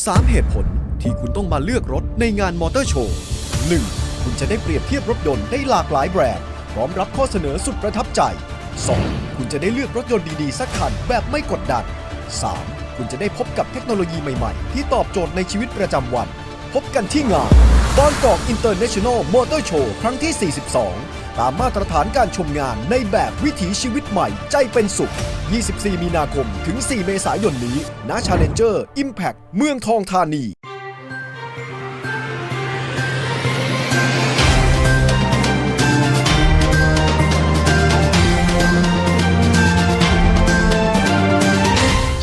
3 เหตุผลที่คุณต้องมาเลือกรถในงานมอเตอร์โชว์ 1. คุณจะได้เปรียบเทียบรถยนต์ได้หลากหลายแบรนด์ พร้อมรับข้อเสนอสุดประทับใจ 2. คุณจะได้เลือกรถยนต์ดีๆ สักคันแบบไม่กดดัน 3. คุณจะได้พบกับเทคโนโลยีใหม่ๆ ที่ตอบโจทย์ในชีวิตประจำวัน พบกันที่งานบางกอกอินเตอร์เนชั่นแนลมอเตอร์โชว์ครั้งที่ 42 ตามมาตรฐานการชมงานในแบบวิถีชีวิตใหม่ใจเป็นสุข 24 มีนาคมถึง 4 เมษายนนี้ณ Challenger Impact เมืองทองธานี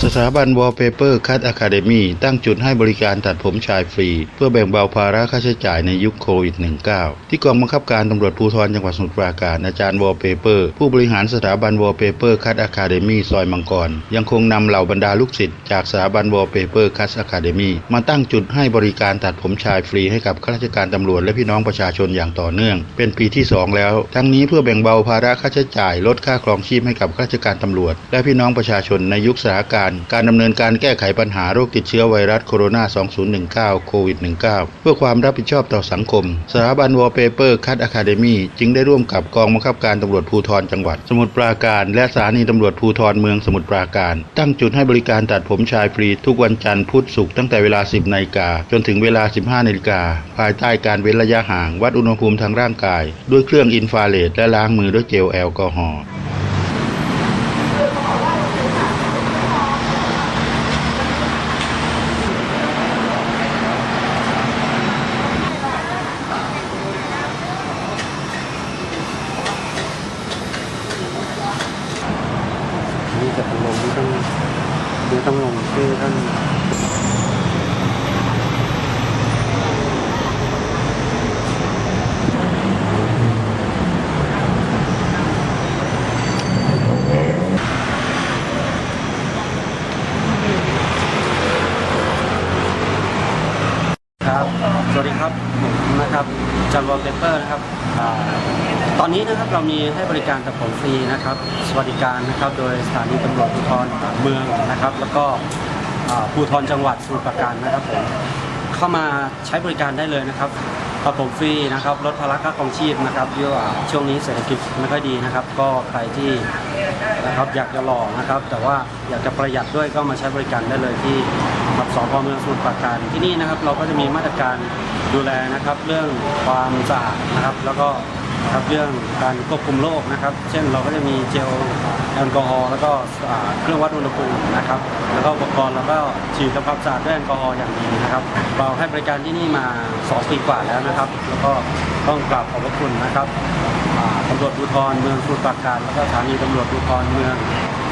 สถาบันวอลเปเปอร์คัตอะคาเดมีตั้งจุดให้บริการตัดผมชายฟรี เพื่อแบ่งเบาภาระค่าใช้จ่ายในยุคโควิด -19 ที่กองบังคับการตำรวจภูธรจังหวัดสมุทรปราการอาจารย์วอลเปเปอร์ผู้บริหารสถาบันวอลเปเปอร์คัตอะคาเดมีซอยมังกร ยังคงนำเหล่าบรรดาลูกศิษย์จากสถาบันวอลเปเปอร์คัตอะคาเดมีมาตั้งจุดให้บริการตัดผมชายฟรีให้กับข้าราชการตำรวจและพี่น้องประชาชนอย่างต่อเนื่อง เป็นปีที่สองแล้ว ทั้งนี้เพื่อแบ่งเบาภาระค่าใช้จ่ายลดค่าครองชีพให้กับข้าราชการตำรวจ และพี่น้องประชาชนในยุคสถานการณ์การดำเนินการแก้ไขปัญหาโรคติดเชื้อไวรัสโคโรนา 2019 โควิด -19 เพื่อความรับผิดชอบต่อสังคม สถาบันวอลเปเปอร์คัตอะคาเดมีจึงได้ร่วมกับกองบังคับการตำรวจภูธรจังหวัด สมุทรปราการ และสถานีตำรวจภูธรเมืองสมุทรปราการ ตั้งจุดให้บริการตัดผมชายฟรีทุกวันจันทร์พุธศุกร์ตั้งแต่เวลา 10นาฬิกาจนถึงเวลา 15นาฬิกาภายใต้การเว้นระยะห่าง วัดอุณหภูมิทางร่างกาย ด้วยเครื่องอินฟราเรดและล้างมือด้วยเจลแอลกอฮอล์ นี่ จะลงนี่ต้องนี่ต้องลงชื่อท่านครับ สวัสดีครับผมนะครับจันวอลเปเปอร์นะครับ ตอนนี้นะครับเรามีให้บริการตัดผมฟรีนะครับ สวัสดิการนะครับโดยสถานีตำรวจภูธรเมืองนะครับ แล้วก็ภูธรจังหวัดสมุทรปราการนะครับผมเข้ามาใช้บริการได้เลยนะครับตัดผมฟรีนะครับลดภาระค่าครองชีพนะครับเยอะช่วงนี้เศรษฐกิจไม่ค่อยดีนะครับ ก็ใครที่นะครับอยากจะหล่อนะครับ แต่ว่าอยากจะประหยัดด้วยก็มาใช้บริการได้เลยที่กับสพเมืองสมุทรปราการที่นี่นะครับ เราก็จะมีมาตรการดูแลนะครับ เรื่องความสะอาดนะครับ แล้วก็ ครับเรื่องการควบคุมโรคนะครับ เช่นเราก็จะมีเจลแอลกอฮอล์แล้วก็อ่าเครื่องวัดอุณหภูมินะครับ แล้วก็อุปกรณ์แล้วก็ฉีดทำความสะอาดด้วยแอลกอฮอล์อย่างดีนะครับ เราให้บริการที่นี่มา 2 ปีกว่าแล้วนะครับ แล้วก็ต้องกราบขอบพระคุณนะครับอ่าตำรวจภูธรเมืองสมุทรปราการแล้วก็สถานีตำรวจภูธรเมือง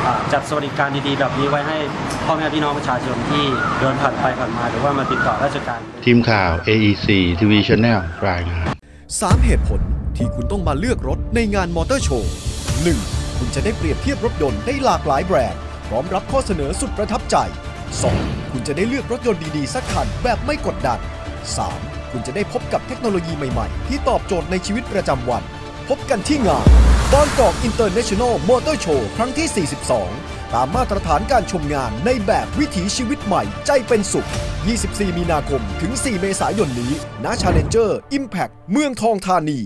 อ่าจัดสวัสดิการดีๆแบบนี้ไว้ให้พ่อแม่พี่น้องประชาชนที่เดินผ่านไปผ่านมาหรือว่ามาติดต่อราชการ ทีมข่าว AEC TV Channel รายงาน3เหตุผล ที่คุณต้องมาเลือกรถในงานมอเตอร์โชว์ 1. คุณจะได้เปรียบเทียบรถยนต์ได้หลากหลายแบรนด์ พร้อมรับข้อเสนอสุดประทับใจ 2. คุณจะได้เลือกรถยนต์ดีๆ สักคันแบบไม่กดดัน 3. คุณจะได้พบกับเทคโนโลยีใหม่ๆ ที่ตอบโจทย์ในชีวิตประจำวัน พบกันที่งานบางกอกอินเตอร์เนชั่นแนลมอเตอร์โชว์ครั้งที่ 42 ตามมาตรฐานการชมงานในแบบวิถีชีวิตใหม่ใจเป็นสุข 24 มีนาคมถึง 4 เมษายนนี้ณ Challenger Impact เมืองทองธานี